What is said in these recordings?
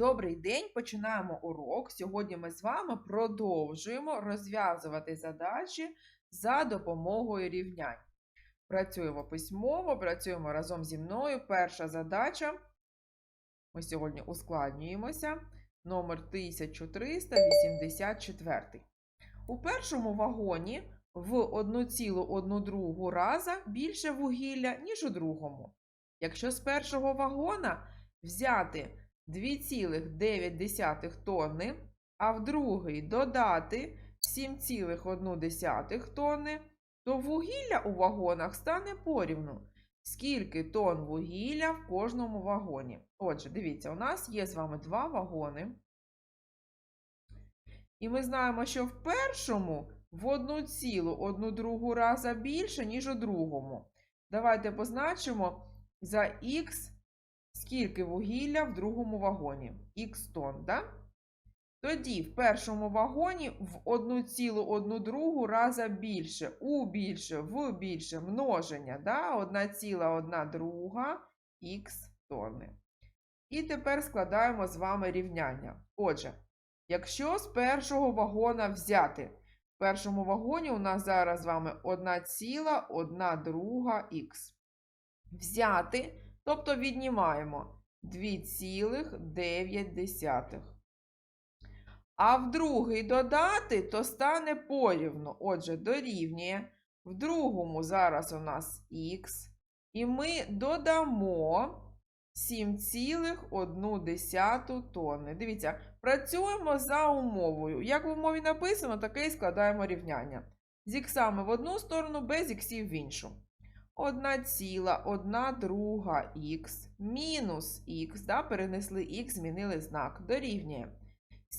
Добрий день, починаємо урок. Сьогодні ми з вами продовжуємо розв'язувати задачі за допомогою рівнянь. Працюємо письмово, працюємо разом зі мною. Перша задача. Ми сьогодні ускладнюємося. Номер 1384. У першому вагоні в 1,1 раза більше вугілля, ніж у другому. Якщо з першого вагона взяти 2,9 тонни, а в другий додати 7,1 тонни, то вугілля у вагонах стане порівну. Скільки тонн вугілля в кожному вагоні? Отже, дивіться, у нас є з вами два вагони. І ми знаємо, що в першому в 1,1 раза більше, ніж у другому. Давайте позначимо за х скільки вугілля в другому вагоні? Х тонн, да? Тоді в першому вагоні в 1,1 раза більше, у більше, в більше множення, да? 1,1 друга х тонни. І тепер складаємо з вами рівняння. Отже, якщо з першого вагона взяти, в першому вагоні у нас зараз з вами 1,1 друга х. Взяти Тобто віднімаємо 2,9. А в другий додати, то стане порівну. Отже, дорівнює. В другому зараз у нас х. І ми додамо 7,1 тонни. Дивіться, працюємо за умовою. Як в умові написано, таке і складаємо рівняння. З іксами в одну сторону, без іксів в іншу. 1 ціла, 1 друга х мінус х, да, перенесли х, змінили знак, дорівнює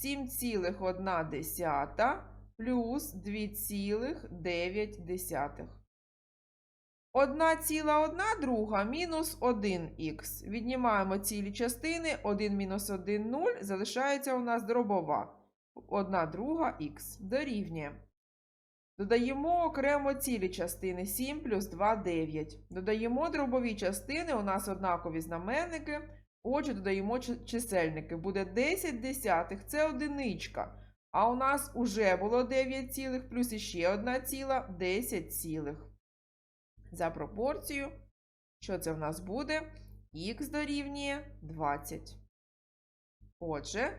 7,1 плюс 2,9. 1,1 друга мінус 1х. Віднімаємо цілі частини, 1 мінус 1 0, залишається у нас дробова. 1 друга х дорівнює. Додаємо окремо цілі частини 7 плюс 2 9. Додаємо дробові частини, у нас однакові знаменники. Отже, додаємо чисельники. Буде 10 десятих, це одиничка. А у нас уже було 9 цілих, плюс іще 1 ціла, 10 цілих. За пропорцію, що це в нас буде? Х дорівнює 20. Отже,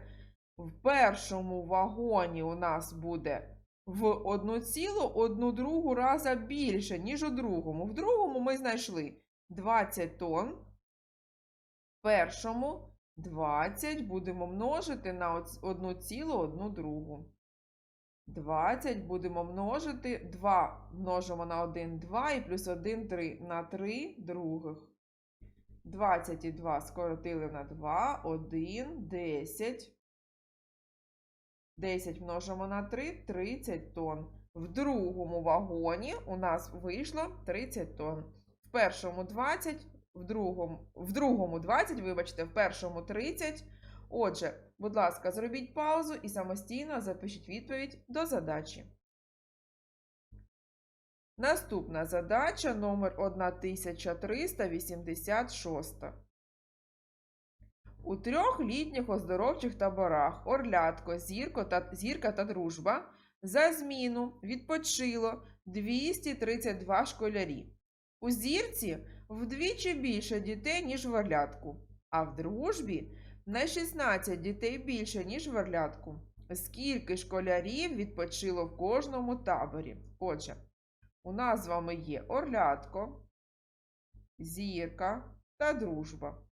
в першому вагоні у нас буде в 1,1 другу раза більше, ніж у другому. В другому ми знайшли 20 тонн. В першому 20 будемо множити на 1,1 другу. 20 будемо множити 2 множимо на 1 2 і плюс 1 3 на 3 других. 20 і 2 скоротили на 2, 1, 10. 10 множимо на 3 30 тонн. В другому вагоні у нас вийшло 30 тонн. В першому 20, в другому, в другому 20, вибачте, в першому 30. Отже, будь ласка, зробіть паузу і самостійно запишіть відповідь до задачі. Наступна задача номер 1386. У трьох літніх оздоровчих таборах Орлятко, Зірко та, Зірка та Дружба за зміну відпочило 232 школярі. У зірці вдвічі більше дітей, ніж в Орлятку, а в дружбі на 16 дітей більше, ніж в Орлятку. Скільки школярів відпочило в кожному таборі? Отже, у нас з вами є Орлятко, Зірка та Дружба.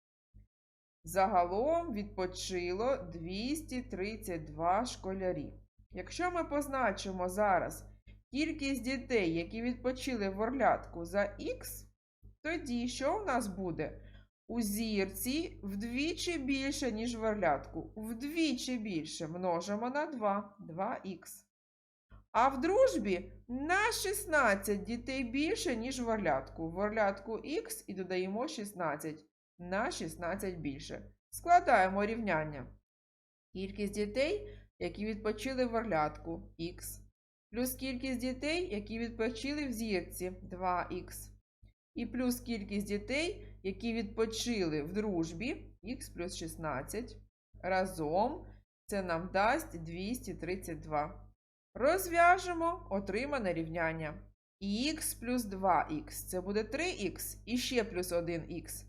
Загалом відпочило 232 школярі. Якщо ми позначимо зараз кількість дітей, які відпочили в орлятку за х, тоді що в нас буде? У зірці вдвічі більше, ніж в орлятку. Вдвічі більше множимо на 2, 2х. А в дружбі на 16 дітей більше, ніж в орлятку. В орлятку х і додаємо 16 на 16 більше. Складаємо рівняння. Кількість дітей, які відпочили в орлятку х, плюс кількість дітей, які відпочили в зірці 2х. І плюс кількість дітей, які відпочили в дружбі х плюс 16. Разом це нам дасть 232. Розв'яжемо отримане рівняння. х плюс 2х це буде 3х і ще плюс 1х.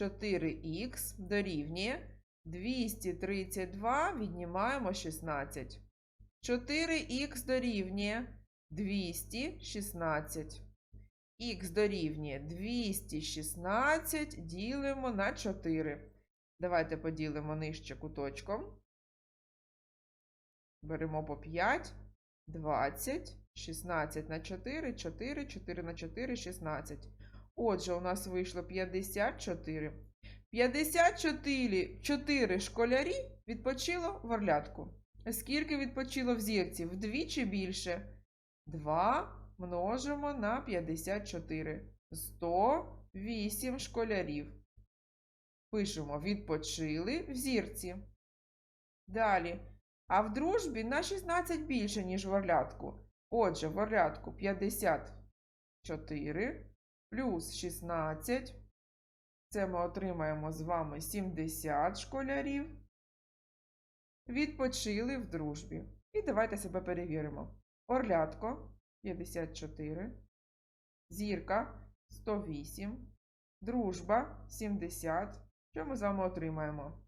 4х дорівнює 232 віднімаємо 16. 4х дорівнює 216. Х дорівнює 216 ділимо на 4. Давайте поділимо нижче куточком. Беремо по 5, 20, 16 на 4, 4, 4 на 4, 16. Отже, у нас вийшло 54. 54 4 школярі відпочило в орлятку. Скільки відпочило в зірці? Вдвічі більше. 2 множимо на 54. 108 школярів. Пишемо відпочили в зірці. Далі. А в дружбі на 16 більше, ніж в орлятку. Отже, в орлятку 54 плюс 16. Це ми отримаємо з вами 70 школярів. Відпочили в дружбі. І давайте себе перевіримо. Орлятко 54. Зірка 108. Дружба 70. Що ми з вами отримаємо?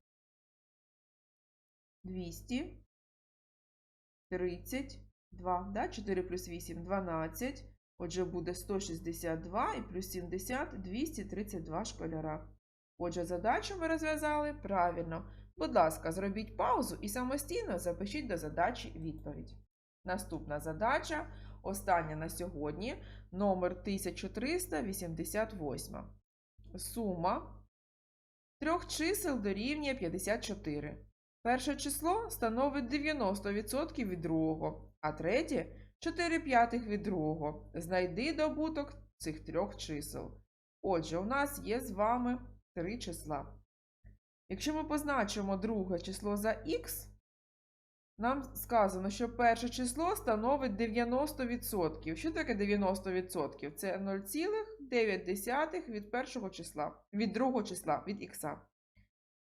232. Да? 4 плюс 8 12. Отже, буде 162 і плюс 70 232 школяра. Отже, задачу ми розв'язали правильно. Будь ласка, зробіть паузу і самостійно запишіть до задачі відповідь. Наступна задача, остання на сьогодні, номер 1388. Сума трьох чисел дорівнює 54. Перше число становить 90% від другого, а третє 4 п'ятих від другого. Знайди добуток цих трьох чисел. Отже, у нас є з вами три числа. Якщо ми позначимо друге число за х, нам сказано, що перше число становить 90%. Що таке 90%? Це 0,9 від першого числа, від другого числа, від х.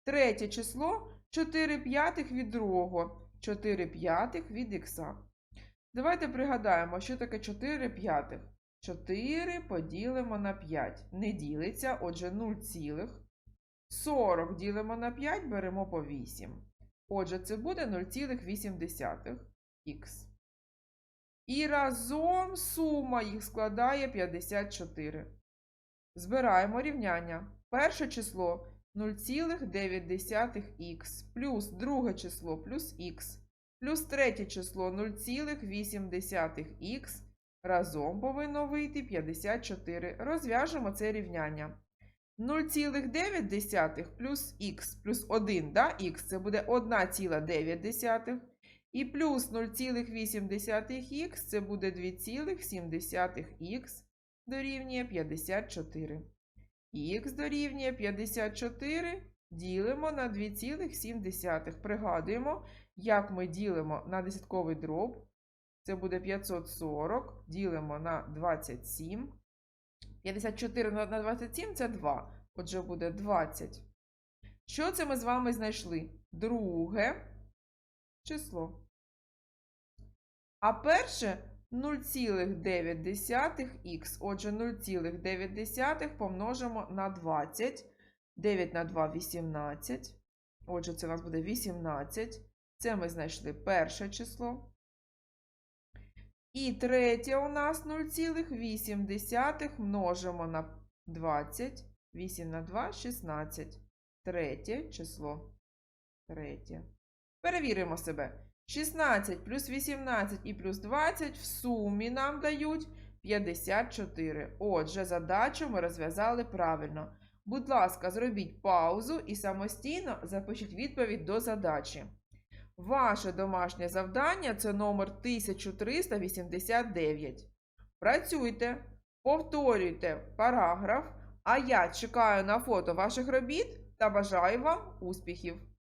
Третє число 4 п'ятих від другого, 4 п'ятих від х. Давайте пригадаємо, що таке 4 п'ятих. 4 поділимо на 5. Не ділиться, отже, 0 цілих. 40 ділимо на 5, беремо по 8. Отже, це буде 0,8х. І разом сума їх складає 54. Збираємо рівняння. Перше число 0,9х плюс друге число плюс х, плюс третє число 0,8х. Разом повинно вийти 54. Розв'яжемо це рівняння. 0,9 плюс х плюс 1, да? х це буде 1,9. І плюс 0,8х це буде 2,7х дорівнює 54. Х дорівнює 54 ділимо на 2,7. Пригадуємо, як ми ділимо на десятковий дроб. Це буде 540, ділимо на 27. 54 на 27 це 2. Отже, буде 20. Що це ми з вами знайшли? Друге число. А перше 0,9х. Отже, 0,9 помножимо на 20. 9 на 2 18. Отже, це у нас буде 18. Це ми знайшли перше число. І третє у нас 0,8 множимо на 20. 8 на 2 16. Третє число. Третє. Перевіримо себе. 16 плюс 18 і плюс 20 в сумі нам дають 54. Отже, задачу ми розв'язали правильно. Будь ласка, зробіть паузу і самостійно запишіть відповідь до задачі. Ваше домашнє завдання це номер 1389. Працюйте, повторюйте параграф, а я чекаю на фото ваших робіт та бажаю вам успіхів!